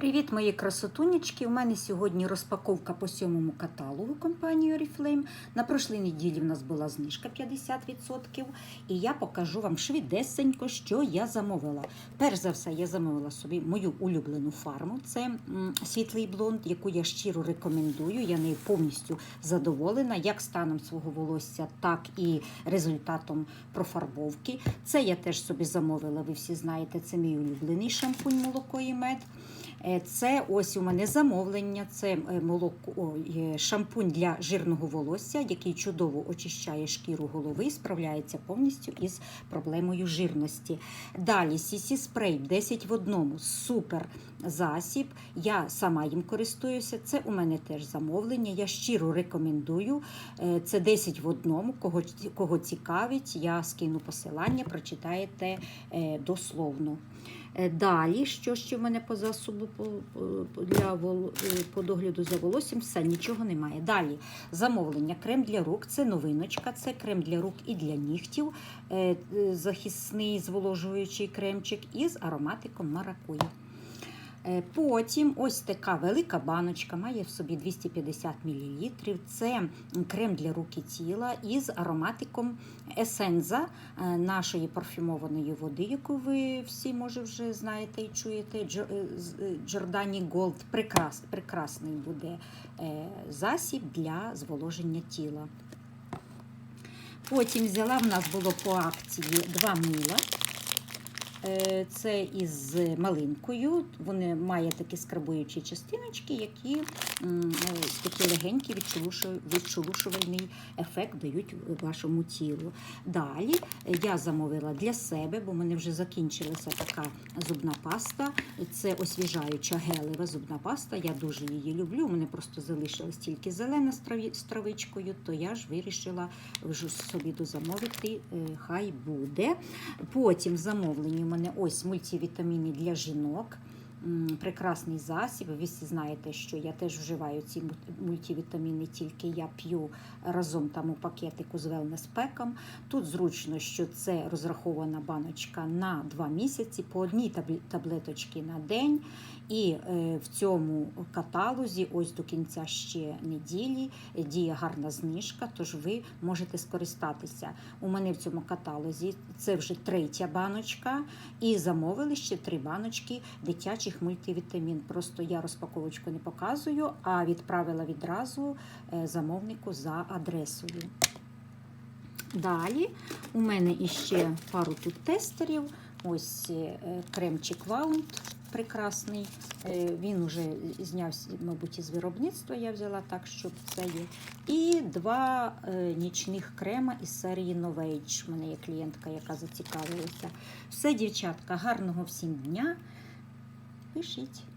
Привіт, мої красотунечки! У мене сьогодні розпаковка по сьомому каталогу компанії Oriflame. На прошлій неділі в нас була знижка 50%. І я покажу вам швидесенько, що я замовила. Перш за все, я замовила собі мою улюблену фарму. Це світлий блонд, яку я щиро рекомендую. Я нею повністю задоволена, як станом свого волосся, так і результатом профарбовки. Це я теж собі замовила, ви всі знаєте, це мій улюблений шампунь молоко і мед. Е, Це ось у мене замовлення. Це е, молоко, шампунь для жирного волосся, який чудово очищає шкіру голови і справляється повністю із проблемою жирності. Далі CC спрей 10 в одному. Супер засіб. Я сама їм користуюся. Це у мене теж замовлення. Я щиро рекомендую. Е, Це 10 в одному. Кого, кого цікавить, я скину посилання, прочитаєте дословно. Далі, що ще в мене по засобу для е, по догляду за волоссям, все, нічого немає. Далі замовлення. Крем для рук це новиночка, це крем для рук і для нігтів, е, е, захисний зволожуючий кремчик із ароматиком маракуї. Е, Потім ось така велика баночка, має в собі 250 мл. Це крем для рук і тіла із ароматиком есенза е, нашої парфюмованої води, яку ви всі, може, вже знаєте і чуєте. Джо- з- Giordani Gold. Прекрас, прекрасний буде е, засіб для зволоження тіла. Потім взяла в нас було по акції два мила. Е, Це із малинкою. Вони мають такі скрабуючі частиночки, які е, такі легенькі відшелушу- ефект дають вашому тілу. Далі я замовила для себе, бо в мене вже закінчилася така зубна паста. Це освіжаюча гелева зубна паста. Я дуже її люблю. У мене просто залишилась тільки зелена з травичкою, то я ж вирішила вже собі дозамовити. е, Хай буде. Потім у мене ось мультивітаміни для жінок. Прекрасний засіб. Ви всі знаєте, що я теж вживаю ці мульт- мультивітаміни, тільки я п'ю разом там у пакетику з wellness пеком. Тут зручно, що це розрахована баночка на 2 місяці, по одній таблеточці на день. І е, в цьому каталозі, ось до кінця ще неділі, діє гарна знижка, тож ви можете скористатися. У мене в цьому каталозі це вже третя баночка, і замовили ще три баночки дитячих мультивітамін. Просто я розпаковочку не показую, а відправила відразу е, замовнику за адресою. Далі у мене іще пару тут тестерів. Ось е, кремчик Ваунт прекрасний. Е, Він уже знявся, мабуть, із виробництва. Я взяла так, щоб це є. І два нічних крема із серії Novage. У мене є клієнтка, яка зацікавилася. Все, дівчатка, гарного всім дня. Пишіть.